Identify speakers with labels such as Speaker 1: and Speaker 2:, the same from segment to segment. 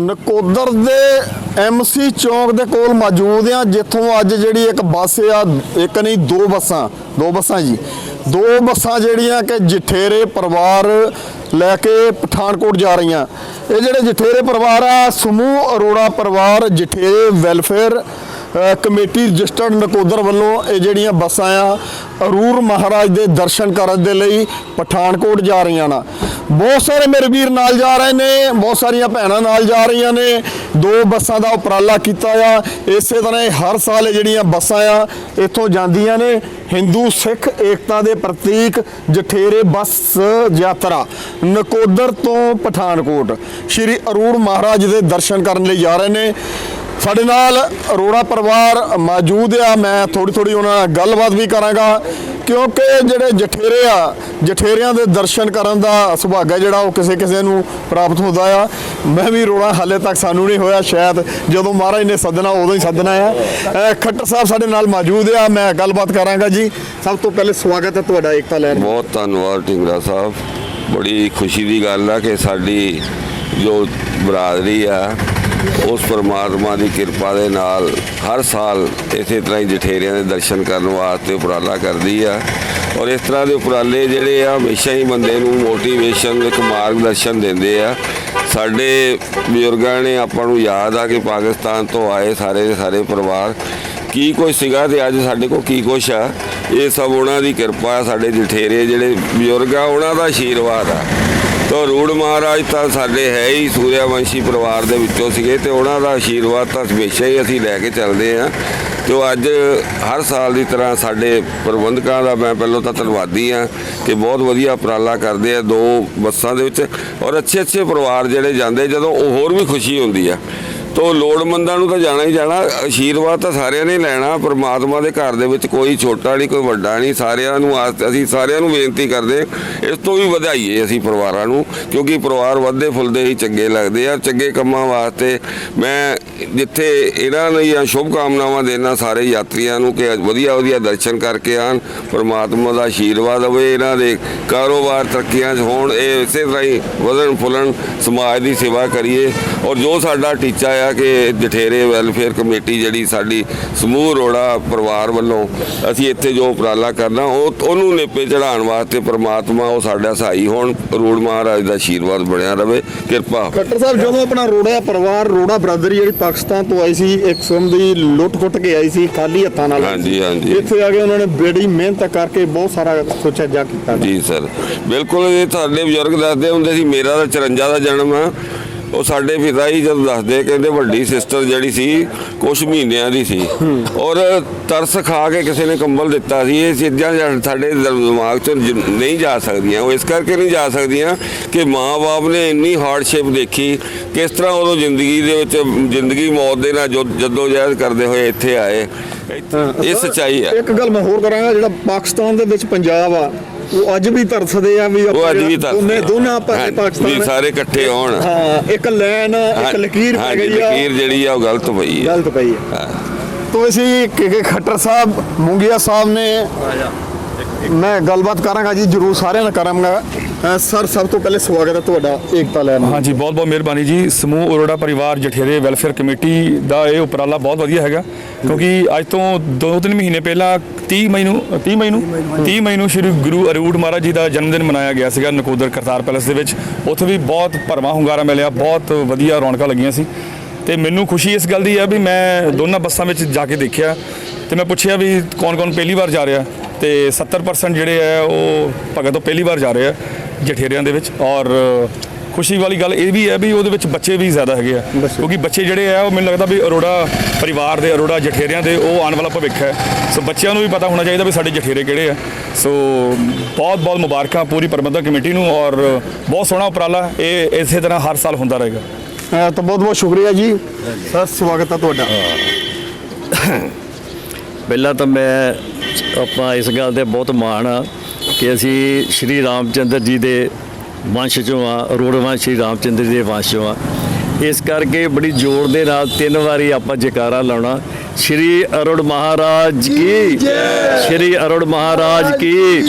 Speaker 1: ਨਕੋਦਰ ਦੇ ਐਮਸੀ ਚੌਂਕ ਦੇ ਕੋਲ ਮੌਜੂਦ ਆ ਜਿੱਥੋਂ ਅੱਜ ਜਿਹੜੀ ਇੱਕ ਬੱਸ ਆ, ਇੱਕ ਨਹੀਂ, ਦੋ ਬੱਸਾਂ ਦੋ ਬੱਸਾਂ ਜੀ। ਦੋ ਬੱਸਾਂ ਜਿਹੜੀਆਂ ਕਿ ਜਠੇਰੇ ਪਰਿਵਾਰ ਲੈ ਕੇ ਪਠਾਨਕੋਟ ਜਾ ਰਹੀਆਂ। ਇਹ ਜਿਹੜੇ ਜਠੇਰੇ ਪਰਿਵਾਰ ਆ, ਸਮੂਹ ਅਰੋੜਾ ਪਰਿਵਾਰ, ਜਠੇਰੇ ਵੈਲਫੇਅਰ ਕਮੇਟੀ ਰਜਿਸਟਰਡ ਨਕੋਦਰ ਵੱਲੋਂ ਇਹ ਜਿਹੜੀਆਂ ਬੱਸਾਂ ਆ, ਅਰੂਰ ਮਹਾਰਾਜ ਦੇ ਦਰਸ਼ਨ ਕਰਨ ਦੇ ਲਈ ਪਠਾਨਕੋਟ ਜਾ ਰਹੀਆਂ ਨਾ। ਬਹੁਤ ਸਾਰੇ ਮੇਰੇ ਵੀਰ ਨਾਲ ਜਾ ਰਹੇ ਨੇ, ਬਹੁਤ ਸਾਰੀਆਂ ਭੈਣਾਂ ਨਾਲ ਜਾ ਰਹੀਆਂ ਨੇ। ਦੋ ਬੱਸਾਂ ਦਾ ਉਪਰਾਲਾ ਕੀਤਾ ਆ। ਇਸੇ ਤਰ੍ਹਾਂ ਹਰ ਸਾਲ ਜਿਹੜੀਆਂ ਬੱਸਾਂ ਆ, ਇੱਥੋਂ ਜਾਂਦੀਆਂ ਨੇ। ਹਿੰਦੂ, ਸਿੱਖ, ਏਕਤਾ ਦੇ ਪ੍ਰਤੀਕ ਜਠੇਰੇ ਬੱਸ ਯਾਤਰਾ, ਨਕੋਦਰ ਤੋਂ ਪਠਾਨਕੋਟ। ਸ਼੍ਰੀ ਅਰੂੜ ਮਹਾਰਾਜ ਦੇ ਦਰਸ਼ਨ ਕਰਨ ਲਈ ਜਾ ਰਹੇ ਨੇ। ਸਾਡੇ ਨਾਲ ਅਰੋੜਾ ਪਰਿਵਾਰ ਮੌਜੂਦ ਆ। ਮੈਂ ਥੋੜੀ ਥੋੜੀ ਉਹਨਾਂ ਨਾਲ ਗੱਲਬਾਤ ਵੀ ਕਰਾਂਗਾ। ਕਿਉਂਕਿ ਜਿਹੜੇ ਜਠੇਰੇ ਆ, ਜਠੇਰਿਆਂ ਦੇ ਦਰਸ਼ਨ ਕਰਨ ਦਾ ਸੁਭਾਗਾ ਜਿਹੜਾ ਉਹ ਕਿਸੇ ਕਿਸੇ ਨੂੰ ਪ੍ਰਾਪਤ ਹੁੰਦਾ ਆ। ਮੈਂ ਵੀ ਰੋਣਾ ਹਾਲੇ ਤੱਕ ਸਾਨੂੰ ਨਹੀਂ ਹੋਇਆ ਸ਼ਾਇਦ। ਜਦੋਂ ਮਹਾਰਾਜ ਨੇ ਸੱਦਣਾ, ਉਦੋਂ ਹੀ ਸੱਦਣਾ ਆ। ਖੱਟਰ ਸਾਹਿਬ ਸਾਡੇ ਨਾਲ ਮੌਜੂਦ ਆ। ਮੈਂ ਗੱਲਬਾਤ ਕਰਾਂਗਾ ਜੀ। ਸਭ ਤੋਂ ਪਹਿਲੇ ਸਵਾਗਤ ਹੈ ਤੁਹਾਡਾ ਏਕਤਾ ਲਹਿਰ
Speaker 2: ਬਹੁਤ ਧੰਨਵਾਦ ਟਿੰਗਰਾ ਸਾਹਿਬ। ਬੜੀ ਖੁਸ਼ੀ ਦੀ ਗੱਲ ਆ ਕਿ ਸਾਡੀ ਜੋ ਬਰਾਦਰੀ ਆ ਉਸ ਪਰਮਾਤਮਾ ਦੀ ਕਿਰਪਾ ਦੇ ਨਾਲ ਹਰ ਸਾਲ ਇਸੇ ਤਰ੍ਹਾਂ ਹੀ ਜਠੇਰਿਆਂ ਦੇ ਦਰਸ਼ਨ ਕਰਨ ਵਾਸਤੇ ਉਪਰਾਲਾ ਕਰਦੀ ਆ। ਔਰ ਇਸ ਤਰ੍ਹਾਂ ਦੇ ਉਪਰਾਲੇ ਜਿਹੜੇ ਆ, ਹਮੇਸ਼ਾ ਹੀ ਬੰਦੇ ਨੂੰ ਮੋਟੀਵੇਸ਼ਨ ਇੱਕ ਮਾਰਗਦਰਸ਼ਨ ਦਿੰਦੇ ਆ। ਸਾਡੇ ਬਜ਼ੁਰਗਾਂ ਨੇ ਆਪਾਂ ਨੂੰ ਯਾਦ ਆ ਕਿ ਪਾਕਿਸਤਾਨ ਤੋਂ ਆਏ ਸਾਰੇ ਦੇ ਸਾਰੇ ਪਰਿਵਾਰ। ਕੀ ਕੁਛ ਸੀਗਾ ਤੇ ਅੱਜ ਸਾਡੇ ਕੋਲ ਕੀ ਕੁਛ ਆ? ਇਹ ਸਭ ਉਹਨਾਂ ਦੀ ਕਿਰਪਾ ਸਾਡੇ ਜਠੇਰੇ ਜਿਹੜੇ ਬਜ਼ੁਰਗ ਆ, ਉਹਨਾਂ ਦਾ ਆਸ਼ੀਰਵਾਦ ਆ। ਤੋ ਰੂੜ ਮਹਾਰਾਜ ਤਾਂ ਸਾਡੇ ਹੈ ਹੀ ਸੂਰਿਆਵੰਸ਼ੀ ਪਰਿਵਾਰ ਦੇ ਵਿੱਚੋਂ ਸੀਗੇ ਤੇ ਉਹਨਾਂ ਦਾ ਆਸ਼ੀਰਵਾਦ ਤਾਂ ਹਮੇਸ਼ਾ ਹੀ ਅਸੀਂ ਲੈ ਕੇ ਚੱਲਦੇ ਆ ਤੇ ਉਹ ਅੱਜ ਹਰ ਸਾਲ ਦੀ ਤਰ੍ਹਾਂ ਸਾਡੇ ਪ੍ਰਬੰਧਕਾਂ ਦਾ ਮੈਂ ਪਹਿਲਾਂ ਤਾਂ ਧੰਨਵਾਦੀ ਆ ਕਿ ਬਹੁਤ ਵਧੀਆ ਉਪਰਾਲਾ ਕਰਦੇ ਆ ਦੋ ਬੱਸਾਂ ਦੇ ਵਿੱਚ ਔਰ ਅੱਛੇ ਅੱਛੇ ਪਰਿਵਾਰ ਜਿਹੜੇ ਜਾਂਦੇ, ਜਦੋਂ ਉਹ ਹੋਰ ਵੀ ਖੁਸ਼ੀ ਹੁੰਦੀ ਆ। ਤੋ ਲੋੜਮੰਦਾਂ ਨੂੰ ਤਾਂ ਜਾਣਾ ਹੀ ਜਾਣਾ ਆਸ਼ੀਰਵਾਦ ਤਾਂ ਸਾਰਿਆਂ ਨੇ ਲੈਣਾ, ਪਰਮਾਤਮਾ ਦੇ ਘਰ ਦੇ ਵਿੱਚ ਕੋਈ ਛੋਟਾ ਨਹੀਂ, ਕੋਈ ਵੱਡਾ ਨਹੀਂ, ਸਾਰਿਆਂ ਨੂੰ ਅਸੀਂ ਸਾਰਿਆਂ ਨੂੰ ਬੇਨਤੀ ਕਰਦੇ, ਇਸ ਤੋਂ ਵੀ ਵਧਾਈਏ ਅਸੀਂ ਪਰਿਵਾਰਾਂ ਨੂੰ, ਕਿਉਂਕਿ ਪਰਿਵਾਰ ਵੱਧਦੇ ਫੁੱਲਦੇ ਹੀ ਚੰਗੇ ਲੱਗਦੇ ਆ, ਚੰਗੇ ਕੰਮਾਂ ਵਾਸਤੇ ਮੈਂ ਜਿੱਥੇ ਇਹਨਾਂ ਦੀਆਂ ਸ਼ੁਭ ਕਾਮਨਾਵਾਂ ਦੇਣਾ, ਸਾਰੇ ਯਾਤਰੀਆਂ ਨੂੰ ਕਿ ਵਧੀਆ ਵਧੀਆ ਦਰਸ਼ਨ ਕਰਕੇ ਆਣ, ਪਰਮਾਤਮਾ ਦਾ ਆਸ਼ੀਰਵਾਦ ਹੋਵੇ, ਇਹਨਾਂ ਦੇ ਕਾਰੋਬਾਰ ਤਰੱਕੀਆਂ 'ਚ ਹੋਣ, ਇਹ ਇਸੇ ਤਰ੍ਹਾਂ ਹੀ ਵਧਣ ਫੁੱਲਣ ਸਮਾਜ ਦੀ ਸੇਵਾ ਕਰੀਏ, ਔਰ ਜੋ ਸਾਡਾ ਟੀਚਾ ਆ ਕਿ ਜਠੇਰੇ ਵੈਲਫੇਅਰ ਕਮੇਟੀ ਜਿਹੜੀ ਸਾਡੀ ਸਮੂਹ ਰੋੜਾ ਪਰਿਵਾਰ ਵੱਲੋਂ ਅਸੀਂ ਇੱਥੇ ਜੋ ਉਪਰਾਲਾ ਕਰਨਾ ਉਹ ਉਹਨੂੰ ਨੇਪੇ ਚੜਾਉਣ ਵਾਸਤੇ ਪ੍ਰਮਾਤਮਾ ਉਹ ਸਾਡਾ ਸਹਾਈ ਹੋਣ। ਰੂੜ ਮਹਾਰਾਜ ਦਾ ਆਸ਼ੀਰਵਾਦ ਬਣਿਆ ਰਵੇ। ਕਿਰਪਾ।
Speaker 1: ਖੱਟਰ ਸਾਹਿਬ ਜਦੋਂ ਆਪਣਾ ਰੋੜਾ ਪਰਿਵਾਰ ਰੋੜਾ ਬਰਾਦਰੀ ਜਿਹੜੀ ਪਾਕਿਸਤਾਨ ਤੋਂ ਆਈ ਸੀ ਇੱਕ ਕਿਸਮ ਦੀ ਲੁੱਟ-ਖੁੱਟ ਕੇ ਆਈ ਸੀ ਖਾਲੀ ਹੱਥਾਂ ਨਾਲ।
Speaker 2: ਹਾਂਜੀ, ਹਾਂਜੀ।
Speaker 1: ਇੱਥੇ ਆ ਕੇ ਉਹਨਾਂ ਨੇ ਬੜੀ ਮਿਹਨਤ ਕਰਕੇ ਬਹੁਤ ਸਾਰਾ ਕੁਛ ਅੱਜਾ ਕੀਤਾ।
Speaker 2: ਜੀ ਸਰ। ਬਿਲਕੁਲ ਇਹ ਸਾਡੇ ਬਜ਼ੁਰਗ ਦੱਸਦੇ ਹੁੰਦੇ ਸੀ ਮੇਰਾ ਤਾਂ 54 ਦਾ ਜਨਮ ਆ। ਉਹ ਸਾਡੇ ਪਿਤਾ ਜੀ ਜਦ ਦੱਸਦੇ ਕਹਿੰਦੇ ਵੱਡੀ ਸਿਸਟਰ ਜਿਹੜੀ ਸੀ ਕੁਝ ਮਹੀਨਿਆਂ ਦੀ ਸੀ। ਔਰ ਤਰਸ ਖਾ ਕੇ ਕਿਸੇ ਨੇ ਕੰਬਲ ਦਿੱਤਾ ਸੀ ਇਹ ਚੀਜ਼ਾਂ ਸਾਡੇ ਦਿਮਾਗ 'ਚ ਨਹੀਂ ਜਾ ਸਕਦੀਆਂ। ਉਹ ਇਸ ਕਰਕੇ ਨਹੀਂ ਜਾ ਸਕਦੀਆਂ ਕਿ ਮਾਂ-ਬਾਪ ਨੇ ਇੰਨੀ ਹਾਰਡਸ਼ਿਪ ਦੇਖੀ ਕਿਸ ਤਰ੍ਹਾਂ ਉਦੋਂ ਜ਼ਿੰਦਗੀ ਦੇ ਵਿੱਚ ਜ਼ਿੰਦਗੀ ਮੌਤ ਦੇ ਨਾਲ ਜੱਦੋ ਜਹਿਦ ਕਰਦੇ ਹੋਏ ਇੱਥੇ ਆਏ। ਇਹ ਸੱਚਾਈ ਹੈ
Speaker 1: ਇੱਕ ਗੱਲ ਮੈਂ ਹੋਰ ਕਰਾਂਗਾ ਜਿਹੜਾ ਪਾਕਿਸਤਾਨ ਦੇ ਵਿੱਚ ਪੰਜਾਬ ਆ ਉਹ ਅੱਜ ਵੀ ਤਰਸਦੇ ਆ ਵੀ
Speaker 2: ਉਹ ਅੱਜ ਵੀ
Speaker 1: ਦੋਨੇ
Speaker 2: ਤਰਸਦੇ ਆ।
Speaker 1: ਦੋਨਾਂ ਪਾਸੇ ਪਾਕਿਸਤਾਨ
Speaker 2: ਵੀ ਸਾਰੇ ਇਕੱਠੇ ਹੋਣ।
Speaker 1: ਹਾਂ ਇੱਕ ਲਾਈਨ ਇੱਕ ਲਕੀਰ ਪੈ ਗਈ ਆ।
Speaker 2: ਲਕੀਰ ਜਿਹੜੀ ਆ ਉਹ ਗਲਤ ਪਈ ਹੈ
Speaker 1: ਗਲਤ ਪਈ ਹੈ
Speaker 2: ਹਾਂ।
Speaker 1: ਤੋ ਅਸੀਂ ਕੇ ਕੇ ਖੱਟਰ ਸਾਹਿਬ ਮੁੰਗੀਆ ਸਾਹਿਬ ਨੇ ਮੈਂ ਗੱਲਬਾਤ ਕਰਾਂਗਾ ਜੀ ਜਰੂਰ ਸਾਰਿਆਂ ਨਾਲ ਕਰਾਂਗਾ। ਸਰ, ਸਭ ਤੋਂ ਪਹਿਲੇ ਸਵਾਗਤ ਹੈ ਤੁਹਾਡਾ ਏਕਤਾ ਲੈਣ।
Speaker 3: ਹਾਂਜੀ, ਬਹੁਤ ਬਹੁਤ ਮਿਹਰਬਾਨੀ ਜੀ। ਸਮੂਹ ਅਰੋੜਾ ਪਰਿਵਾਰ ਜਠੇਰੇ ਵੈਲਫੇਅਰ ਕਮੇਟੀ ਦਾ ਇਹ ਉਪਰਾਲਾ ਬਹੁਤ ਵਧੀਆ ਹੈਗਾ। ਕਿਉਂਕਿ ਅੱਜ ਤੋਂ 2-3 ਮਹੀਨੇ ਪਹਿਲਾਂ 30 ਮਈ ਨੂੰ 30 ਮਈ ਨੂੰ 30 ਮਈ ਨੂੰ ਸ਼੍ਰੀ ਗੁਰੂ ਅਰੂੜ ਮਹਾਰਾਜ ਜੀ ਦਾ ਜਨਮ ਦਿਨ ਮਨਾਇਆ ਗਿਆ ਸੀਗਾ ਨਕੋਦਰ ਕਰਤਾਰ ਪੈਲੇਸ ਦੇ ਵਿੱਚ। ਉੱਥੇ ਵੀ ਬਹੁਤ ਭਰਵਾਂ ਹੁੰਗਾਰਾ ਮਿਲਿਆ, ਬਹੁਤ ਵਧੀਆ ਰੌਣਕਾਂ ਲੱਗੀਆਂ ਸੀ। ਤੇ ਮੈਨੂੰ ਖੁਸ਼ੀ ਇਸ ਗੱਲ ਦੀ ਹੈ ਵੀ ਮੈਂ ਦੋਨਾਂ ਬੱਸਾਂ ਵਿੱਚ ਜਾ ਕੇ ਦੇਖਿਆ। ਤੇ ਮੈਂ ਪੁੱਛਿਆ ਵੀ ਕੌਣ-ਕੌਣ ਪਹਿਲੀ ਵਾਰ ਜਾ ਰਿਹਾ। ਤੇ 70% ਜਿਹੜੇ ਆ ਉਹ ਭਗਤ ਤੋਂ ਪਹਿਲੀ ਵਾਰ ਜਾ ਰਹੇ ਆ। ਜਠੇਰਿਆਂ ਦੇ ਵਿੱਚ ਔਰ ਖੁਸ਼ੀ ਵਾਲੀ ਗੱਲ ਇਹ ਵੀ ਹੈ ਵੀ ਉਹਦੇ ਵਿੱਚ ਬੱਚੇ ਵੀ ਜ਼ਿਆਦਾ ਹੈਗੇ ਆ। ਕਿਉਂਕਿ ਬੱਚੇ ਜਿਹੜੇ ਆ ਉਹ ਮੈਨੂੰ ਲੱਗਦਾ ਵੀ ਅਰੋੜਾ ਪਰਿਵਾਰ ਦੇ ਅਰੋੜਾ ਜਠੇਰਿਆਂ ਦੇ ਉਹ ਆਉਣ ਵਾਲਾ ਭਵਿੱਖ ਹੈ। ਸੋ ਬੱਚਿਆਂ ਨੂੰ ਵੀ ਪਤਾ ਹੋਣਾ ਚਾਹੀਦਾ ਵੀ ਸਾਡੇ ਜਠੇਰੇ ਕਿਹੜੇ ਆ। ਸੋ ਬਹੁਤ ਬਹੁਤ ਮੁਬਾਰਕਾਂ ਪੂਰੀ ਪ੍ਰਬੰਧਕ ਕਮੇਟੀ ਨੂੰ ਔਰ ਬਹੁਤ ਸੋਹਣਾ ਉਪਰਾਲਾ ਇਹ ਇਸੇ ਤਰ੍ਹਾਂ ਹਰ ਸਾਲ ਹੁੰਦਾ ਰਹੇਗਾ।
Speaker 1: ਤਾਂ ਬਹੁਤ ਬਹੁਤ ਸ਼ੁਕਰੀਆ ਜੀ। ਸਰ ਸਵਾਗਤ ਹੈ ਤੁਹਾਡਾ।
Speaker 4: ਪਹਿਲਾਂ ਤਾਂ ਮੈਂ ਆਪਾਂ ਇਸ ਗੱਲ ਤੇ ਬਹੁਤ ਮਾਣ ਆ ਕਿ ਅਸੀਂ ਸ਼੍ਰੀ ਰਾਮਚੰਦਰ ਜੀ ਦੇ ਵੰਸ਼ ਚੋਂ ਆ ਅਰੋੜ ਵੰਸ਼ ਸ਼੍ਰੀ ਰਾਮਚੰਦਰ ਜੀ ਦੇ ਵੰਸ਼ ਚੋਂ ਆ। ਇਸ ਕਰਕੇ ਬੜੀ ਜ਼ੋਰ ਦੇ ਨਾਲ ਤਿੰਨ ਵਾਰੀ ਆਪਾਂ ਜੈਕਾਰਾ ਲਾਉਣਾ। ਸ਼੍ਰੀ ਅਰੁਣ ਮਹਾਰਾਜ ਕੀ? ਸ਼੍ਰੀ ਅਰੁਣ ਮਹਾਰਾਜ ਕੀ?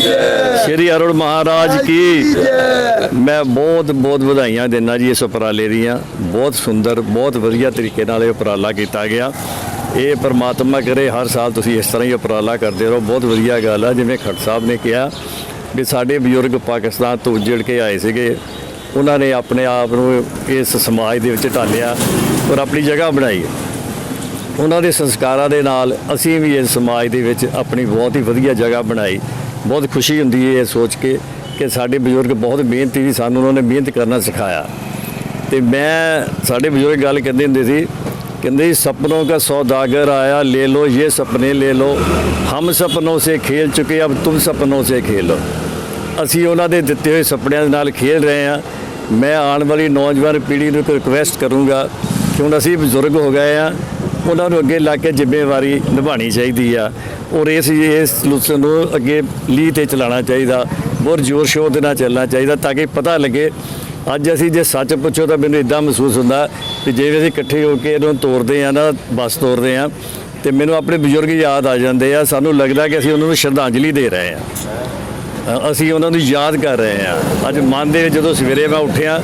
Speaker 4: ਸ਼੍ਰੀ ਅਰੁਣ ਮਹਾਰਾਜ ਕੀ? ਮੈਂ ਬਹੁਤ ਬਹੁਤ ਵਧਾਈਆਂ ਦਿੰਦਾ ਜੀ ਇਸ ਉਪਰਾਲੇ ਦੀਆਂ। ਬਹੁਤ ਸੁੰਦਰ ਬਹੁਤ ਵਧੀਆ ਤਰੀਕੇ ਨਾਲ ਇਹ ਉਪਰਾਲਾ ਕੀਤਾ ਗਿਆ। ਇਹ ਪਰਮਾਤਮਾ ਕਰੇ, ਹਰ ਸਾਲ ਤੁਸੀਂ ਇਸ ਤਰ੍ਹਾਂ ਹੀ ਉਪਰਾਲਾ ਕਰਦੇ ਰਹੋ। ਬਹੁਤ ਵਧੀਆ ਗੱਲ ਆ, ਜਿਵੇਂ ਖੱਟ ਸਾਹਿਬ ਨੇ ਕਿਹਾ ਵੀ ਸਾਡੇ ਬਜ਼ੁਰਗ ਪਾਕਿਸਤਾਨ ਤੋਂ ਉੱਜੜ ਕੇ ਆਏ ਸੀਗੇ। ਉਹਨਾਂ ਨੇ ਆਪਣੇ ਆਪ ਨੂੰ ਇਸ ਸਮਾਜ ਦੇ ਵਿੱਚ ਢਾਲਿਆ ਔਰ ਆਪਣੀ ਜਗ੍ਹਾ ਬਣਾਈ। ਉਹਨਾਂ ਦੇ ਸੰਸਕਾਰਾਂ ਦੇ ਨਾਲ ਅਸੀਂ ਵੀ ਇਸ ਸਮਾਜ ਦੇ ਵਿੱਚ ਆਪਣੀ ਬਹੁਤ ਹੀ ਵਧੀਆ ਜਗ੍ਹਾ ਬਣਾਈ। ਬਹੁਤ ਖੁਸ਼ੀ ਹੁੰਦੀ ਹੈ ਇਹ ਸੋਚ ਕੇ ਕਿ ਸਾਡੇ ਬਜ਼ੁਰਗ ਬਹੁਤ ਮਿਹਨਤੀ ਸੀ ਸਾਨੂੰ, ਉਹਨਾਂ ਨੇ ਮਿਹਨਤ ਕਰਨਾ ਸਿਖਾਇਆ। ਤੇ ਮੈਂ, ਸਾਡੇ ਬਜ਼ੁਰਗ ਗੱਲ ਕਹਿੰਦੇ ਹੁੰਦੇ ਸੀ ਕਹਿੰਦੇ ਸੀ, सपनों का सौदागर आया ले लो ये सपने ले लो हम सपनों से खेल चुके अब तुम सपनों से खेलो ਅਸੀਂ ਉਹਨਾਂ ਦੇ ਦਿੱਤੇ ਹੋਏ ਸੁਪਨਿਆਂ ਦੇ ਨਾਲ ਖੇਡ ਰਹੇ ਹਾਂ ਮੈਂ ਆਉਣ ਵਾਲੀ ਨੌਜਵਾਨ ਪੀੜ੍ਹੀ ਨੂੰ ਇੱਕ ਰਿਕੁਐਸਟ ਕਰੂੰਗਾ ਕਿ ਹੁਣ ਅਸੀਂ ਬਜ਼ੁਰਗ ਹੋ ਗਏ ਆ ਉਹਨਾਂ ਨੂੰ ਅੱਗੇ ਲਾ ਕੇ ਜ਼ਿੰਮੇਵਾਰੀ ਨਿਭਾਉਣੀ ਚਾਹੀਦੀ ਆ ਔਰ ਇਸ ਇਸ ਸਲੂਸ਼ਨ ਨੂੰ ਅੱਗੇ ਲੀ ਤੇ ਚਲਾਉਣਾ ਚਾਹੀਦਾ ਬਹੁਤ ਜ਼ੋਰ ਸ਼ੋਰ ਦੇ ਨਾਲ ਚੱਲਣਾ ਚਾਹੀਦਾ ਤਾਂ ਕਿ ਪਤਾ ਲੱਗੇ ਅੱਜ ਅਸੀਂ ਜੇ ਸੱਚ ਪੁੱਛੋ ਤਾਂ ਮੈਨੂੰ ਇਦਾਂ ਮਹਿਸੂਸ ਹੁੰਦਾ ਕਿ ਜਿਵੇਂ ਅਸੀਂ ਇਕੱਠੇ ਹੋ ਕੇ ਇਹਨੂੰ ਤੋਰਦੇ ਆ ਨਾ, ਬੱਸ ਤੋਰਦੇ ਆ ਤੇ ਮੈਨੂੰ ਆਪਣੇ ਬਜ਼ੁਰਗ ਯਾਦ ਆ ਜਾਂਦੇ ਆ, ਸਾਨੂੰ ਲੱਗਦਾ ਕਿ ਅਸੀਂ ਉਹਨਾਂ ਨੂੰ ਸ਼ਰਧਾਂਜਲੀ ਦੇ ਰਹੇ ਆ ਅਸੀਂ ਉਹਨਾਂ ਨੂੰ ਯਾਦ ਕਰ ਰਹੇ ਹਾਂ। ਅੱਜ ਮਨ ਦੇ ਵਿੱਚ ਜਦੋਂ ਸਵੇਰੇ ਮੈਂ ਉੱਠਿਆ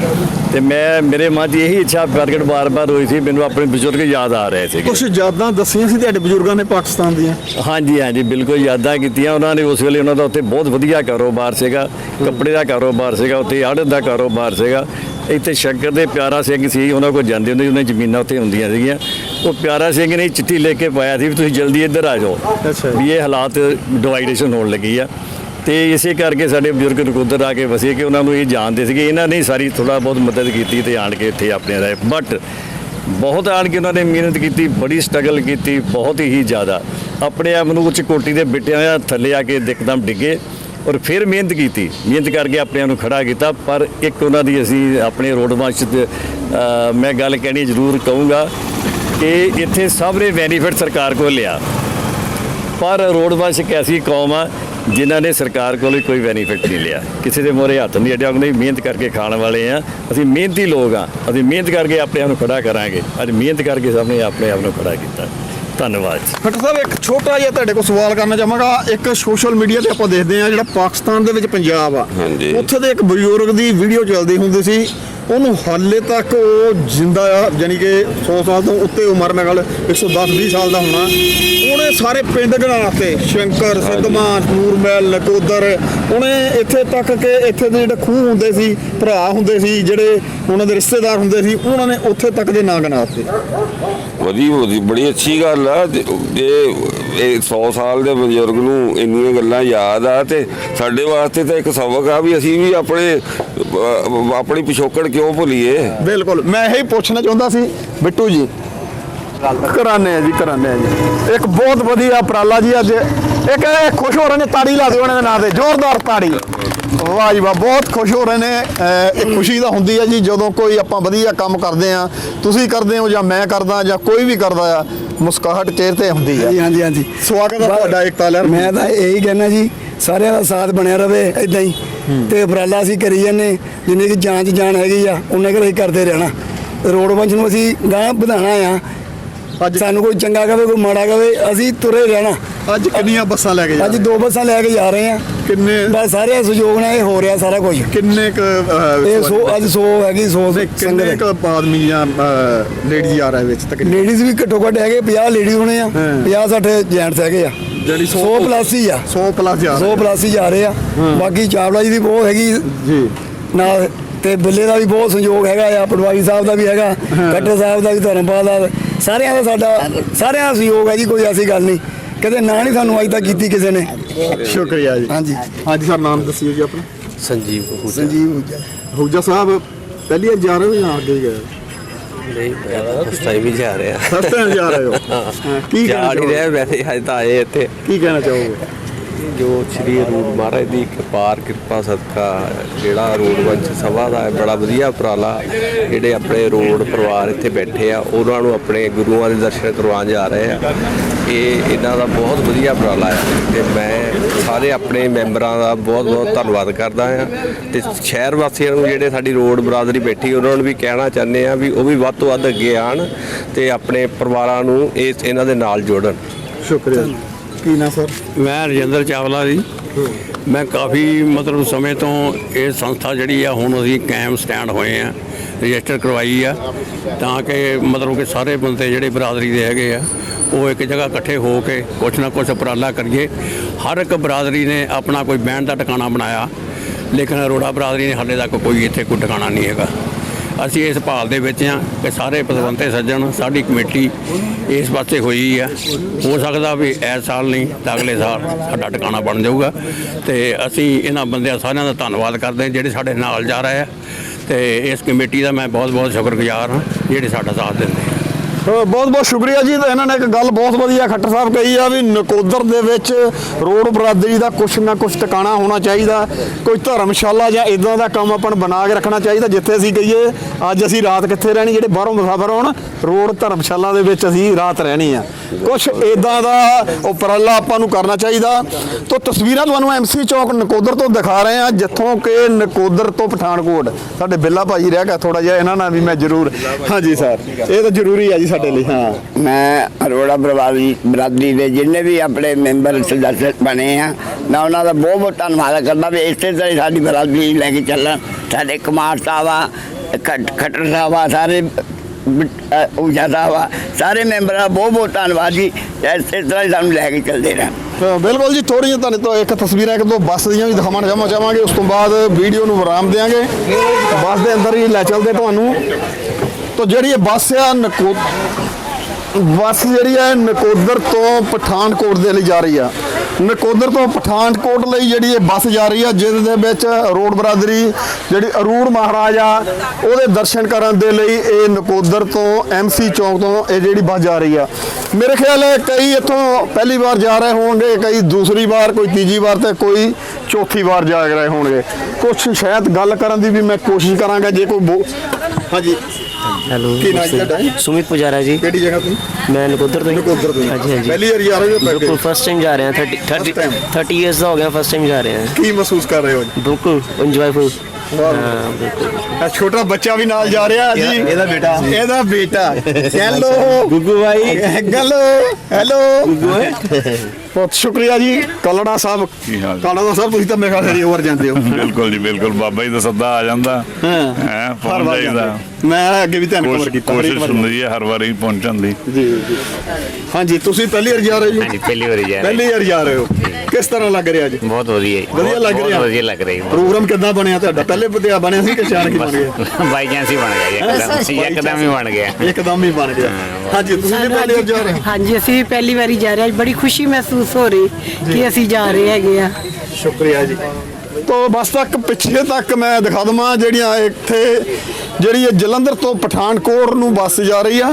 Speaker 4: ਤੇ ਮੈਂ ਮੇਰੇ ਮਨ 'ਚ ਇਹੀ ਇੱਛਾ ਪ੍ਰਗਟ ਬਾਰ-ਬਾਰ ਹੋਈ ਸੀ ਮੈਨੂੰ ਆਪਣੇ ਬਜ਼ੁਰਗ ਯਾਦ ਆ ਰਹੇ ਸੀਗੇ।
Speaker 1: ਕੁਝ ਯਾਦਾਂ ਦੱਸੀਆਂ ਸੀ ਤੁਹਾਡੇ ਬਜ਼ੁਰਗਾਂ ਨੇ ਪਾਕਿਸਤਾਨ ਦੀਆਂ?
Speaker 4: ਹਾਂਜੀ ਹਾਂਜੀ ਬਿਲਕੁਲ ਯਾਦਾਂ ਕੀਤੀਆਂ ਉਹਨਾਂ ਨੇ। ਉਸ ਵੇਲੇ ਉਹਨਾਂ ਦਾ ਉੱਥੇ ਬਹੁਤ ਵਧੀਆ ਕਾਰੋਬਾਰ ਸੀਗਾ। ਕੱਪੜੇ ਦਾ ਕਾਰੋਬਾਰ ਸੀਗਾ ਉੱਥੇ ਆੜਤ ਦਾ ਕਾਰੋਬਾਰ ਸੀਗਾ। ਇੱਥੇ ਸ਼ੰਕਰ ਦੇ ਪਿਆਰਾ ਸਿੰਘ ਸੀ ਉਹਨਾਂ ਕੋਲ ਜਾਂਦੇ ਹੁੰਦੇ ਸੀ, ਉਹਨਾਂ ਦੀ ਜ਼ਮੀਨਾਂ ਉੱਥੇ ਹੁੰਦੀਆਂ ਸੀਗੀਆਂ। ਉਹ ਪਿਆਰਾ ਸਿੰਘ ਨੇ ਚਿੱਠੀ ਲੈ ਕੇ ਪਾਇਆ ਸੀ ਵੀ ਤੁਸੀਂ ਜਲਦੀ ਇੱਧਰ ਆ ਜਾਓ। ਵੀ ਇਹ ਹਾਲਾਤ ਡਿਵਾਈਡੇਸ਼ਨ ਹੋਣ ਲੱਗੀ ਆ। ਤੇ ਇਸੇ ਕਰਕੇ ਸਾਡੇ ਬਜ਼ੁਰਗ ਨਕੋਦਰ ਆ ਕੇ ਵਸੇ ਕਿ ਉਹਨਾਂ ਨੂੰ ਇਹ ਜਾਣਦੇ ਸੀਗੇ। ਇਹਨਾਂ ਨੇ ਸਾਰੀ ਥੋੜਾ ਬਹੁਤ ਮਦਦ ਕੀਤੀ ਤੇ ਆਣ ਕੇ ਇੱਥੇ ਆਪਣੇ ਰਹੇ ਬਟ ਬਹੁਤ ਆਣ ਕੇ ਉਹਨਾਂ ਨੇ ਮਿਹਨਤ ਕੀਤੀ, ਬੜੀ ਸਟਰਗਲ ਕੀਤੀ, ਬਹੁਤ ਹੀ ਜ਼ਿਆਦਾ। ਆਪਣੇ ਆਪ ਨੂੰ ਉੱਚ ਕੋਟੀ ਦੇ ਬਿਟਿਆਂ ਥੱਲੇ ਆ ਕੇ ਇੱਕਦਮ ਡਿੱਗੇ ਔਰ ਫਿਰ ਮਿਹਨਤ ਕੀਤੀ। ਮਿਹਨਤ ਕਰਕੇ ਆਪਣੇ ਆਪ ਨੂੰ ਖੜਾ ਕੀਤਾ, ਪਰ ਇੱਕ ਉਹਨਾਂ ਦੀ ਅਸੀਂ ਆਪਣੇ ਰੋਡ ਮਾਰਚ ਤੇ ਮੈਂ ਗੱਲ ਕਹਿਣੀ ਜ਼ਰੂਰ ਕਹੂੰਗਾ ਕਿ ਇੱਥੇ ਸਭ ਨੇ ਬੈਨੀਫਿਟ ਸਰਕਾਰ ਕੋਲ ਲਿਆ। ਪਰ ਰੋਡ ਰੋਡਵੰਸ਼ ਇੱਕ ਐਸੀ ਕੌਮ ਆ ਜਿਨ੍ਹਾਂ ਨੇ ਸਰਕਾਰ ਕੋਲੋਂ ਕੋਈ ਬੈਨੀਫਿਟ ਨਹੀਂ ਲਿਆ। ਕਿਸੇ ਦੇ ਮੋਰੇ ਹੱਥ ਨਹੀਂ ਅੱਡਿਆ, ਉਹਨੇ ਮਿਹਨਤ ਕਰਕੇ ਖਾਣ ਵਾਲੇ ਆ। ਅਸੀਂ ਮਿਹਨਤੀ ਲੋਕ ਆ। ਅਸੀਂ ਮਿਹਨਤ ਕਰਕੇ ਆਪਣੇ ਆਪ ਨੂੰ ਖੜਾ ਕਰਾਂਗੇ। ਅੱਜ ਮਿਹਨਤ ਕਰਕੇ ਸਭ ਨੇ ਆਪਣੇ ਆਪ ਨੂੰ ਖੜਾ ਕੀਤਾ। ਧੰਨਵਾਦ। ਜੀ
Speaker 1: ਖੱਟਰ ਸਾਹਿਬ ਇੱਕ ਛੋਟਾ ਜਿਹਾ ਤੁਹਾਡੇ ਕੋਲ ਸਵਾਲ ਕਰਨਾ ਚਾਹਾਂਗਾ। ਇੱਕ ਸੋਸ਼ਲ ਮੀਡੀਆ ਤੇ ਆਪਾਂ ਦੇਖਦੇ ਆ ਜਿਹੜਾ ਪਾਕਿਸਤਾਨ ਦੇ ਵਿੱਚ ਪੰਜਾਬ ਆ।
Speaker 2: ਹਾਂਜੀ।
Speaker 1: ਉੱਥੇ ਦੇ ਇੱਕ ਬਜ਼ੁਰਗ ਦੀ ਵੀਡੀਓ ਚੱਲਦੀ ਹੁੰਦੀ ਸੀ। ਉਹਨੂੰ ਹਾਲੇ ਤੱਕ ਉਹ ਜਿੰਦਾ ਆ ਯਾਨੀ ਕਿ 100 ਸਾਲ ਤੋਂ ਉੱਤੇ ਉਮਰ ਮੇਰੇ ਖਿਆਲ 110 20 ਸਾਲ ਦਾ ਹੋਣਾ। ਉਹਨੇ ਸਾਰੇ ਪਿੰਡ ਗਣਾਤੇ ਸ਼ੰਕਰ ਸਿੱਧਮਾਨ ਨੂਰਮਹਿਲ ਨਕੋਦਰ। ਉਹਨੇ ਇੱਥੇ ਤੱਕ ਕਿ ਇੱਥੇ ਦੇ ਜਿਹੜੇ ਖੂਹ ਹੁੰਦੇ ਸੀ ਭਰਾ ਹੁੰਦੇ ਸੀ ਜਿਹੜੇ ਉਹਨਾਂ ਦੇ ਰਿਸ਼ਤੇਦਾਰ ਹੁੰਦੇ ਸੀ ਉਹਨਾਂ ਨੇ ਉੱਥੇ ਤੱਕ ਦੇ ਨਾਂ ਗਣਾਤੇ
Speaker 2: ਵਧੀ ਵਧੀ ਬੜੀ ਅੱਛੀ ਗੱਲ ਆ। ਤੇ ਜੇ ਇਹ 100 ਸਾਲ ਦੇ ਬਜ਼ੁਰਗ ਨੂੰ ਇੰਨੀਆਂ ਗੱਲਾਂ ਯਾਦ ਆ ਤੇ ਸਾਡੇ ਵਾਸਤੇ ਤਾਂ ਇੱਕ ਸਬਕ ਆ ਵੀ ਅਸੀਂ ਵੀ ਆਪਣੇ ਆਪਣੀ ਪਿਛੋਕੜ ਕਿਉਂ ਭੁੱਲੀਏ?
Speaker 1: ਬਿਲਕੁਲ। ਮੈਂ ਇਹੀ ਪੁੱਛਣਾ ਚਾਹੁੰਦਾ ਸੀ, ਬਿੱਟੂ ਜੀ। ਕਰਾਨੇ ਆ ਜੀ, ਕਰਾਨੇ ਆ ਜੀ। ਇੱਕ ਬਹੁਤ ਵਧੀਆ ਉਪਰਾਲਾ ਜੀ ਅੱਜ। ਇੱਕ ਇਹ ਖੁਸ਼ ਹੋ ਰਹੇ ਨੇ, ਤਾੜੀ ਲਾ ਦਿਓ ਉਹਨਾਂ ਦੇ ਨਾਂ ਤੇ। ਜ਼ੋਰਦਾਰ ਤਾੜੀ। ਵਾਹ ਜੀ ਵਾਹ ਬਹੁਤ ਖੁਸ਼ ਹੋ ਰਹੇ ਨੇ। ਇਹ ਖੁਸ਼ੀ ਦਾ ਹੁੰਦੀ ਹੈ ਜੀ ਜਦੋਂ ਕੋਈ ਆਪਾਂ ਵਧੀਆ ਕੰਮ ਕਰਦੇ ਆ ਤੁਸੀਂ ਕਰਦੇ ਹੋ ਜਾਂ ਮੈਂ ਕਰਦਾ ਜਾਂ ਕੋਈ ਵੀ ਕਰਦਾ ਆ ਮੁਸਕਰਾਹਟ ਚਿਹਰੇ ਤੇ ਹੁੰਦੀ ਆ।
Speaker 5: ਹਾਂਜੀ ਹਾਂਜੀ ਹਾਂਜੀ।
Speaker 1: ਸਵਾਗਤ ਹੈ ਤੁਹਾਡਾ ਏਕਤਾ ਲਹਿਰ
Speaker 5: ਮੈਂ ਤਾਂ ਇਹੀ ਕਹਿਣਾ ਜੀ ਸਾਰਿਆਂ ਦਾ ਸਾਥ ਬਣਿਆ ਰਵੇ ਇਦਾਂ ਹੀ। ਤੇ ਉਪਰਾਲਾ ਅਸੀਂ ਕਰੀ ਜਾਂਦੇ ਜਿੰਨੇ ਕਿ ਜਾਂਚ ਜਾਣ ਹੈਗੀ ਆ ਉਹਨੇ ਕਿ ਅਸੀਂ ਕਰਦੇ ਰਹਿਣਾ। ਰੋਡ ਵੰਸ਼ ਨੂੰ ਅਸੀਂ ਗਾਂ ਵਧਾਣਾ ਆ
Speaker 1: ਅੱਜ
Speaker 5: ਸਾਨੂੰ ਕੋਈ ਚੰਗਾ ਕਵੇ ਕੋਈ ਮਾੜਾ ਕਵੇ ਅਸੀਂ ਤੁਰੇ ਰਹਿਣਾ।
Speaker 1: ਅੱਜ ਕਿੰਨੀਆਂ ਬੱਸਾਂ ਲੈ ਕੇ ਜਾ
Speaker 5: ਅੱਜ
Speaker 1: ਰਹੇ?
Speaker 5: ਦੋ ਬੱਸਾਂ ਲੈ ਕੇ ਜਾ ਰਹੇ ਆ
Speaker 1: ਕਿੰਨੇ?
Speaker 5: ਬਸ ਸਾਰੇ ਸਹਿਯੋਗ ਨਾਲ ਇਹ ਹੋ ਰਿਹਾ ਸਾਰਾ ਕੁਝ।
Speaker 1: ਕਿੰਨੇ ਕ
Speaker 5: ਇਹ ਸੋ ਅੱਜ ਸੋ ਹੈਗੀ 100
Speaker 1: ਕਿੰਨੇ
Speaker 5: ਸੰਗਤ
Speaker 1: ਕ ਆਦਮੀ ਜਾਂ ਲੇਡੀਜ਼ ਆ ਰਹੇ ਵਿੱਚ ਤਕਰੀਬਨ?
Speaker 5: ਲੇਡੀਜ਼ ਵੀ ਘੱਟੋ ਘੱਟ ਹੈਗੇ 50 ਲੇਡੀਜ਼ ਹੋਣੇ ਆ
Speaker 1: ਹਾਂ।
Speaker 5: 50 60 ਜੈਂਟਸ ਹੈਗੇ ਆ।
Speaker 1: ਜਿਹੜੀ 100
Speaker 5: 100 ਪਲੱਸ ਹੀ ਆ।
Speaker 1: 100 ਪਲੱਸ ਜਾ
Speaker 5: 100 ਪਲੱਸ ਹੀ ਜਾ ਰਹੇ ਆ। ਬਾਕੀ ਚਾਵਲਾ ਜੀ ਦੀ ਬਹੁਤ ਹੈਗੀ।
Speaker 1: ਜੀ।
Speaker 5: ਨਾਲ ਤੇ ਬਿੱਲੇ ਦਾ ਵੀ ਬਹੁਤ ਸੰਯੋਗ ਹੈਗਾ ਆ ਪਟਵਾਰੀ ਸਾਹਿਬ ਦਾ ਵੀ ਹੈਗਾ ਕੱਟਰ ਸਾਹਿਬ ਦਾ ਵੀ ਧਰਮਪਾਲ ਦਾ ਸਾਰਿਆਂ ਦਾ ਸਾਡਾ ਸਾਰਿਆਂ ਦਾ ਸਹਿਯੋਗ ਹੈ ਜੀ ਕੋਈ ਐਸੀ ਗੱਲ ਨਹੀਂ। ਕਦੇ ਨਾ ਨਹੀਂ ਸਾਨੂੰ ਅੱਜ ਤੱਕ ਕੀਤੀ ਕਿਸੇ ਨੇ।
Speaker 1: ਸ਼ੁਕਰੀਆ ਜੀ।
Speaker 5: ਹਾਂਜੀ।
Speaker 1: ਹਾਂਜੀ ਸਰ ਨਾਮ ਦੱਸਿਓ ਜੀ ਆਪਣਾ।
Speaker 6: ਸੰਜੀਵ ਕਪੂਰ।
Speaker 5: ਸੰਜੀਵ ਹੁਜਾ
Speaker 1: ਹੂਜਾ ਸਾਹਿਬ ਪਹਿਲੀ ਵਾਰ ਜਾ ਰਹੇ ਹੋ ਜਾਂ ਅੱਗੇ ਗਏ।
Speaker 6: ਨਹੀਂ ਫਸਟ ਟਾਈਮ ਹੀ ਜਾ ਰਹੇ। ਆ
Speaker 1: ਫਸਟ ਟਾਈਮ ਜਾ ਰਹੇ ਹੋ। ਹਾਂ, ਕੀ
Speaker 6: ਜਾ
Speaker 1: ਕਹਿਣਾ ਚਾਹੋਗੇ?
Speaker 6: ਰਿਹਾ ਵੈਸੇ ਹਜੇ ਤਾਂ ਆਏ ਇੱਥੇ।
Speaker 1: ਕੀ ਕਹਿਣਾ ਚਾਹੋਗੇ?
Speaker 6: ਜੋ ਸ੍ਰੀ ਅਰੂੜ ਮਹਾਰਾਜ ਦੀ ਕਿਰਪਾਰ ਕਿਰਪਾ ਸਦਕਾ ਜਿਹੜਾ ਰੋਡ ਵੰਸ਼ ਸਭਾ ਦਾ ਹੈ ਬੜਾ ਵਧੀਆ ਉਪਰਾਲਾ ਜਿਹੜੇ ਆਪਣੇ ਰੋਡ ਪਰਿਵਾਰ ਇੱਥੇ ਬੈਠੇ ਆ, ਉਹਨਾਂ ਨੂੰ ਆਪਣੇ ਗੁਰੂਆਂ ਦੇ ਦਰਸ਼ਨ ਕਰਵਾਉਣ ਜਾ ਰਹੇ ਆ। ਇਹ ਇਹਨਾਂ ਦਾ ਬਹੁਤ ਵਧੀਆ ਉਪਰਾਲਾ ਹੈ ਤੇ ਮੈਂ ਸਾਰੇ ਆਪਣੇ ਮੈਂਬਰਾਂ ਦਾ ਬਹੁਤ ਬਹੁਤ ਧੰਨਵਾਦ ਕਰਦਾ ਹਾਂ ਤੇ ਸ਼ਹਿਰ ਵਾਸੀਆਂ ਨੂੰ ਜਿਹੜੇ ਸਾਡੀ ਰੋਡ ਬਰਾਦਰੀ ਬੈਠੀ, ਉਹਨਾਂ ਨੂੰ ਵੀ ਕਹਿਣਾ ਚਾਹੁੰਦੇ ਆ ਵੀ ਉਹ ਵੀ ਵੱਧ ਤੋਂ ਵੱਧ ਅੱਗੇ ਆਣ ਤੇ ਆਪਣੇ ਪਰਿਵਾਰਾਂ ਨੂੰ ਇਸ ਇਹਨਾਂ ਦੇ ਨਾਲ ਜੋੜਨ।
Speaker 1: ਸ਼ੁਕਰੀਆ। ਕੀ ਨਾ ਸਰ?
Speaker 7: ਮੈਂ ਰਜਿੰਦਰ ਚਾਵਲਾ ਜੀ। ਮੈਂ ਕਾਫੀ ਮਤਲਬ ਸਮੇਂ ਤੋਂ ਇਹ ਸੰਸਥਾ ਜਿਹੜੀ ਆ, ਹੁਣ ਅਸੀਂ ਕਾਇਮ ਸਟੈਂਡ ਹੋਏ ਆ, ਰਜਿਸਟਰ ਕਰਵਾਈ ਆ, ਤਾਂ ਕਿ ਮਤਲਬ ਕਿ ਸਾਰੇ ਬੰਦੇ ਜਿਹੜੇ ਬਰਾਦਰੀ ਦੇ ਹੈਗੇ ਆ, ਉਹ ਇੱਕ ਜਗ੍ਹਾ ਇਕੱਠੇ ਹੋ ਕੇ ਕੁਛ ਨਾ ਕੁਛ ਉਪਰਾਲਾ ਕਰੀਏ। ਹਰ ਇੱਕ ਬਰਾਦਰੀ ਨੇ ਆਪਣਾ ਕੋਈ ਬਹਿਣ ਦਾ ਟਿਕਾਣਾ ਬਣਾਇਆ, ਲੇਕਿਨ ਅਰੋੜਾ ਬਰਾਦਰੀ ਨੇ ਹਾਲੇ ਤੱਕ ਕੋਈ ਇੱਥੇ ਕੋਈ ਟਿਕਾਣਾ ਨਹੀਂ ਹੈਗਾ। ਅਸੀਂ ਇਸ ਭਾਲ ਦੇ ਵਿੱਚ ਆ ਕਿ ਸਾਰੇ ਪਸਵੰਤੇ ਸੱਜਣ, ਸਾਡੀ ਕਮੇਟੀ ਇਸ ਪਾਸੇ ਹੋਈ ਆ। ਹੋ ਸਕਦਾ ਵੀ ਇਸ ਸਾਲ ਨਹੀਂ, ਤਾਂ ਅਗਲੇ ਸਾਲ ਸਾਡਾ ਟਿਕਾਣਾ ਬਣ ਜਾਊਗਾ। ਤੇ ਅਸੀਂ ਇਹਨਾਂ ਬੰਦਿਆਂ ਸਾਰਿਆਂ ਦਾ ਧੰਨਵਾਦ ਕਰਦੇ ਹਾਂ ਜਿਹੜੇ ਸਾਡੇ ਨਾਲ ਜਾ ਰਹੇ ਆ। ਤੇ ਇਸ ਕਮੇਟੀ ਦਾ ਮੈਂ ਬਹੁਤ ਬਹੁਤ ਸ਼ੁਕਰਗੁਜ਼ਾਰ ਹਾਂ, ਜਿਹੜੇ ਸਾਡਾ ਸਾਥ ਦਿੰਦੇ ਆ।
Speaker 1: ਬਹੁਤ ਬਹੁਤ ਸ਼ੁਕਰੀਆ ਜੀ ਇਹਨਾਂ ਨੇ ਇੱਕ ਗੱਲ ਬਹੁਤ ਵਧੀਆ ਖੱਟਰ ਸਾਹਿਬ ਕਹੀ ਆ ਵੀ ਨਕੋਦਰ ਦੇ ਵਿੱਚ ਰੋਡ ਬਰਾਦਰੀ ਦਾ ਕੁਛ ਨਾ ਕੁਛ ਟਿਕਾਣਾ ਹੋਣਾ ਚਾਹੀਦਾ, ਕੋਈ ਧਰਮਸ਼ਾਲਾ ਜਾਂ ਇਦਾਂ ਦਾ ਕੰਮ ਆਪਾਂ ਬਣਾ ਕੇ ਰੱਖਣਾ ਚਾਹੀਦਾ, ਜਿੱਥੇ ਅਸੀਂ ਕਹੀਏ ਅੱਜ ਅਸੀਂ ਰਾਤ ਕਿੱਥੇ ਰਹਿਣੀ, ਜਿਹੜੇ ਬਾਹਰੋਂ ਮੁਸਾਫਰ ਹੋਣ ਰੋਡ ਧਰਮਸ਼ਾਲਾ ਦੇ ਵਿੱਚ ਅਸੀਂ ਰਾਤ ਰਹਿਣੀ ਆ। ਕੁਛ ਇਦਾਂ ਦਾ ਉਪਰਾਲਾ ਆਪਾਂ ਨੂੰ ਕਰਨਾ ਚਾਹੀਦਾ। ਤੋਂ ਤਸਵੀਰਾਂ ਤੁਹਾਨੂੰ ਐਮਸੀ ਚੌਕ ਨਕੋਦਰ ਤੋਂ ਦਿਖਾ ਰਹੇ ਆ, ਜਿੱਥੋਂ ਕਿ ਨਕੋਦਰ ਤੋਂ ਪਠਾਨਕੋਟ। ਸਾਡੇ ਬਿੱਲਾ ਭਾਜੀ ਰਹਿ ਗਿਆ ਥੋੜਾ ਜਿਹਾ, ਇਹਨਾਂ ਨਾਲ ਵੀ ਮੈਂ ਜ਼ਰੂਰ ਹਾਂਜੀ ਸਰ ਇਹ ਤਾਂ ਜ਼ਰੂਰੀ ਆ ਜੀ ਸਾਡੇ ਲਈ ਹਾਂ।
Speaker 8: ਮੈਂ ਅਰੋੜਾ ਬਰਾਦਰੀ ਬਰਾਦਰੀ ਦੇ ਜਿੰਨੇ ਵੀ ਆਪਣੇ ਮੈਂਬਰ ਸਦੱਸ ਬਣੇ ਆ ਮੈਂ ਉਹਨਾਂ ਦਾ ਬਹੁਤ ਬਹੁਤ ਧੰਨਵਾਦ ਕਰਦਾ ਵੀ ਇਸੇ ਤਰ੍ਹਾਂ ਸਾਡੀ ਬਰਾਦਰੀ ਲੈ ਕੇ ਚੱਲਣ। ਸਾਡੇ ਕੁਮਾਰ ਸਾਹਿਬ ਆ ਖੱਟ- ਖੱਟਰ ਸਾਹਿਬ ਆ ਸਾਰੇ ਉਜਾ ਸਾਹਿਬ ਆ ਸਾਰੇ ਮੈਂਬਰਾਂ ਦਾ ਬਹੁਤ ਬਹੁਤ ਧੰਨਵਾਦ ਜੀ ਇਸੇ ਤਰ੍ਹਾਂ ਹੀ ਸਾਨੂੰ ਲੈ ਕੇ ਚੱਲਦੇ ਰਹਿਣ।
Speaker 1: ਬਿਲਕੁਲ ਜੀ ਥੋੜੀਆਂ ਤੁਹਾਨੂੰ ਤੋਂ ਇੱਕ ਤਸਵੀਰਾਂ ਇੱਕ ਦੋ ਬੱਸ ਦੀਆਂ ਵੀ ਦਿਖਾਉਣ ਜਾਵਾਂ ਚਾਹਾਂਗੇ ਉਸ ਤੋਂ ਬਾਅਦ ਵੀਡੀਓ ਨੂੰ ਵਿਰਾਮ ਦੇਵਾਂਗੇ ਬੱਸ ਦੇ ਅੰਦਰ ਹੀ ਲੈ ਚੱਲਦੇ ਤੁਹਾਨੂੰ। ਤਾਂ ਜਿਹੜੀ ਇਹ ਬੱਸ ਆ, ਨਕੋ ਬੱਸ ਜਿਹੜੀ ਹੈ ਨਕੋਦਰ ਤੋਂ ਪਠਾਨਕੋਟ ਦੇ ਲਈ ਜਾ ਰਹੀ ਆ। ਨਕੋਦਰ ਤੋਂ ਪਠਾਨਕੋਟ ਲਈ ਜਿਹੜੀ ਇਹ ਬੱਸ ਜਾ ਰਹੀ ਆ, ਜਿਹਦੇ ਦੇ ਵਿੱਚ ਰੋਡ ਬਰਾਦਰੀ, ਜਿਹੜੀ ਅਰੂੜ ਮਹਾਰਾਜ ਆ, ਉਹਦੇ ਦਰਸ਼ਨ ਕਰਨ ਦੇ ਲਈ ਇਹ ਨਕੋਦਰ ਤੋਂ ਐਮਸੀ ਚੌਂਕ ਤੋਂ ਇਹ ਜਿਹੜੀ ਬੱਸ ਜਾ ਰਹੀ ਆ। ਮੇਰੇ ਖਿਆਲ ਹੈ ਕਈ ਇੱਥੋਂ ਪਹਿਲੀ ਵਾਰ ਜਾ ਰਹੇ ਹੋਣਗੇ, ਕਈ ਦੂਸਰੀ ਵਾਰ, ਕੋਈ ਤੀਜੀ ਵਾਰ ਤੇ ਕੋਈ ਚੌਥੀ ਵਾਰ ਜਾ ਰਹੇ ਹੋਣਗੇ। ਕੁਝ ਸ਼ਾਇਦ ਗੱਲ ਕਰਨ ਦੀ ਵੀ ਮੈਂ ਕੋਸ਼ਿਸ਼ ਕਰਾਂਗਾ, ਜੇ ਕੋਈ ਬੋ- ਹਾਂਜੀ।
Speaker 9: ਹੈਲੋ
Speaker 1: ਕੀ ਨਾਮ ਤੁਹਾਡਾ?
Speaker 9: ਸੁਮਿਤ ਪੁਜਾਰਾ ਜੀ।
Speaker 1: ਕਿਹੜੀ ਜਗ੍ਹਾ ਤੋਂ?
Speaker 9: ਮੈਂ ਨਕੋਦਰ ਤੋਂ ਹੀ।
Speaker 1: ਨਕੋਦਰ ਤੋਂ
Speaker 9: ਹਾਂਜੀ ਹਾਂਜੀ।
Speaker 1: ਪਹਿਲੀ ਵਾਰ ਜਾ ਰਹੇ ਹੋ
Speaker 9: ਬਿਲਕੁਲ
Speaker 1: ਪਹਿਲੇ
Speaker 9: ਫਸਟ ਟਾਈਮ ਜਾ ਰਹੇ ਹਾਂ। 30 30
Speaker 1: time?
Speaker 9: 30 ਇਅਰਸ ਦਾ ਹੋ ਗਿਆ ਫਸਟ ਟਾਈਮ ਜਾ ਰਹੇ ਹਾਂ।
Speaker 1: ਕੀ ਮਹਿਸੂਸ ਕਰ ਰਹੇ ਹੋ ਜੀ
Speaker 9: ਬਿਲਕੁਲ ਇੰਜੋਏਫੁਲ
Speaker 1: ਵਾਹ।
Speaker 9: ਹਾਂ ਬਿਲਕੁਲ।
Speaker 1: ਇਹ ਛੋਟਾ ਬੱਚਾ ਵੀ ਨਾਲ ਜਾ ਰਿਹਾ ਜੀ।
Speaker 5: ਇਹਦਾ ਬੇਟਾ।
Speaker 1: ਇਹਦਾ ਬੇਟਾ। ਹੈਲੋ। ਗੁੱਗੂ ਭਾਈ ਹੈਲੋ। ਹੈਲੋ। ਬਹੁਤ ਸ਼ੁਕਰੀਆ ਜੀ। ਕਲੜਾ ਸਾਹਿਬ
Speaker 3: ਕੀ ਹਾਲ?
Speaker 1: ਕਲੜਾ ਸਾਹਿਬ ਤੁਸੀਂ ਤਾਂ ਮੇਰੇ ਖਿਆਲ ਓਵਰ ਜਾਂਦੇ ਹੋ।
Speaker 3: ਬਿਲਕੁਲ ਜੀ ਬਿਲਕੁਲ। ਬਾਬਾ ਜੀ ਦਾ ਸੱਦਾ ਆ ਜਾਂਦਾ।
Speaker 1: ਹਾਂ।
Speaker 3: ਪਹੁੰਚ ਜਾਈਦਾ
Speaker 1: ਜਾਂਦੇ। ਮੈਂ ਅੱਗੇ ਵੀ ਧਿਆਨ ਕਵਰ
Speaker 3: ਕੋਸ਼ਿਸ਼
Speaker 1: ਕੀਤਾ
Speaker 3: ਕੋਸ਼ਿਸ਼
Speaker 1: ਵਾਰ।
Speaker 3: ਹੁੰਦੀ ਹੈ ਹਰ ਵਾਰੀ ਪਹੁੰਚਣ ਦੀ।
Speaker 1: ਜੀ ਜੀ। ਹਾਂਜੀ ਤੁਸੀਂ ਪਹਿਲੀ ਵਾਰ ਜਾ ਰਹੇ ਹੋ?
Speaker 10: ਹਾਂਜੀ ਪਹਿਲੀ ਵਾਰੀ ਜਾ ਰਹੇ।
Speaker 1: ਪਹਿਲੀ ਵਾਰ ਜਾ ਰਹੇ ਹੋ। ਕਿਸ ਤਰ੍ਹਾਂ ਲੱਗ ਰਿਹਾ ਜੀ?
Speaker 10: ਬਹੁਤ ਵਧੀਆ ਜੀ।
Speaker 1: ਵਧੀਆ
Speaker 10: ਬਹੁਤ-
Speaker 1: ਲੱਗ
Speaker 10: ਬਹੁਤ
Speaker 1: ਰਿਹਾ?
Speaker 10: ਵਧੀਆ ਲੱਗ ਰਹੀ
Speaker 1: ਪ੍ਰੋਗਰਾਮ ਕਿੱਦਾਂ ਬਣਿਆ ਤੁਹਾਡਾ? ਪਹਿਲੇ ਬਤਿਆ ਬਣਿਆ ਸੀ ਕਿ ਅਚਾਨਕ ਬਣ ਗਿਆ
Speaker 10: ਬਾਈ ਚਾਂਸ ਹੀ ਬਣ ਗਿਆ ਜੀ ਇੱਕਦਮ। ਇੱਕਦਮ ਹੀ ਬਣ ਗਿਆ।
Speaker 1: ਇੱਕਦਮ ਹੀ ਬਣ ਗਿਆ। ਹਾਂਜੀ ਤੁਸੀਂ ਵੀ ਪਹਿਲੀ ਵਾਰ ਜਾ ਰਹੇ ਹੋ?
Speaker 11: ਹਾਂਜੀ ਅਸੀਂ ਵੀ ਪਹਿਲੀ ਵਾਰੀ ਜਾ ਰਹੇ ਹਾਂ। ਬੜੀ ਖੁਸ਼ੀ ਮਹਿਸੂਸ ਹੋ ਰਹੀ ਕਿ ਅਸੀਂ ਜਾ ਰਹੇ ਹੈਗੇ ਆ।
Speaker 1: ਸ਼ੁਕਰੀਆ ਜੀ। ਤੋ ਬਸ ਤੱਕ ਪਿੱਛੇ ਤੱਕ ਮੈਂ ਦਿਖਾ ਦਵਾਂ ਜਿਹੜੀਆਂ ਇੱਥੇ ਜਿਹੜੀ ਇਹ ਜਲੰਧਰ ਤੋਂ ਪਠਾਨਕੋਟ ਨੂੰ ਬੱਸ ਜਾ ਰਹੀ ਆ।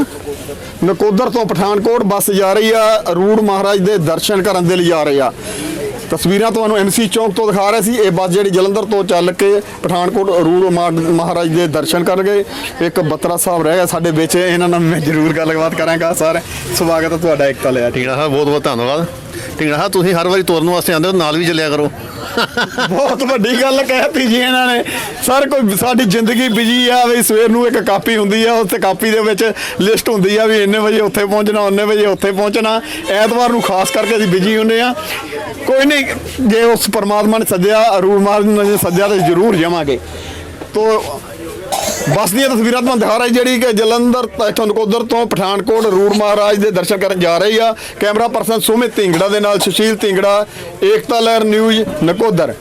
Speaker 1: ਨਕੋਦਰ ਤੋਂ ਪਠਾਨਕੋਟ ਬੱਸ ਜਾ ਰਹੀ ਆ। ਰੂੜ ਮਹਾਰਾਜ ਦੇ ਦਰਸ਼ਨ ਕਰਨ ਦੇ ਲਈ ਜਾ ਰਹੀ ਆ। ਤਸਵੀਰਾਂ ਤੁਹਾਨੂੰ ਐਮਸੀ ਚੌਂਕ ਤੋਂ ਦਿਖਾ ਰਹੇ ਸੀ। ਇਹ ਬੱਸ ਜਿਹੜੀ ਜਲੰਧਰ ਤੋਂ ਚੱਲ ਕੇ ਪਠਾਨਕੋਟ ਰੂੜ ਮਾ- ਮਹਾਰਾਜ ਦੇ ਦਰਸ਼ਨ ਕਰ ਗਏ। ਇੱਕ ਬੱਤਰਾ ਸਾਹਿਬ ਰਹਿ ਗਿਆ ਸਾਡੇ ਵਿੱਚ। ਇਹਨਾਂ ਨਾਲ ਮੈਂ ਜ਼ਰੂਰ ਗੱਲਬਾਤ ਕਰਾਂਗਾ। ਸਰ, ਸਵਾਗਤ ਹੈ ਤੁਹਾਡਾ ਇੱਕ ਤਾਂ ਲਿਆ।
Speaker 12: ਟਿੰਗੜਾ ਸਾਹਿਬ ਬਹੁਤ ਬਹੁਤ ਧੰਨਵਾਦ। ਟਿੰਗੜਾ ਸਾਹਿਬ, ਤੁਸੀਂ ਹਰ ਵਾਰੀ ਤੁਰਨ ਵਾਸਤੇ ਆਉਂਦੇ ਹੋ, ਨਾਲ ਵੀ ਚੱਲਿਆ ਕਰੋ।
Speaker 1: ਬਹੁਤ ਵੱਡੀ ਗੱਲ ਕਹਿਤੀ ਜੀ ਇਹਨਾਂ ਨੇ। ਸਰ, ਕੋਈ ਸਾਡੀ ਜ਼ਿੰਦਗੀ ਬਿਜ਼ੀ ਆ, ਵੀ ਸਵੇਰ ਨੂੰ ਇੱਕ ਕਾਪੀ ਹੁੰਦੀ ਆ, ਉਸ ਕਾਪੀ ਦੇ ਵਿੱਚ ਲਿਸਟ ਹੁੰਦੀ ਆ ਵੀ ਇੰਨੇ ਵਜੇ ਉੱਥੇ ਪਹੁੰਚਣਾ, ਉਹਨੇ ਵਜੇ ਉੱਥੇ ਪਹੁੰਚਣਾ। ਐਤਵਾਰ ਨੂੰ ਖਾਸ ਕਰਕੇ ਅਸੀਂ ਬਿਜ਼ੀ ਹੁੰਦੇ ਆ। ਕੋਈ ਨਹੀਂ, ਜੇ ਉਸ ਪਰਮਾਤਮਾ ਨੇ ਸੱਜਿਆ ਅਰੂਰ ਮਹਾਰਾਜ ਨੇ ਸੱਜਿਆ ਤਾਂ ਜ਼ਰੂਰ ਜਾਵਾਂਗੇ। ਤੋ ਬੱਸ ਦੀਆਂ ਤਸਵੀਰਾਂ ਤੁਹਾਨੂੰ ਦਿਖਾ ਰਹੀ ਜਿਹੜੀ ਕਿ ਜਲੰਧਰ ਤੋਂ, ਇੱਥੋਂ ਨਕੋਦਰ ਤੋਂ ਪਠਾਨਕੋਟ ਰੂੜ ਮਹਾਰਾਜ ਦੇ ਦਰਸ਼ਨ ਕਰਨ ਜਾ ਰਹੀ ਆ। ਕੈਮਰਾ ਪਰਸਨ ਸੁਮਿਤ ਢਿੰਗੜਾ ਦੇ ਨਾਲ ਸੁਸ਼ੀਲ ਢਿੰਗੜਾ, ਏਕਤਾ ਲਹਿਰ ਨਿਊਜ਼, ਨਕੋਦਰ।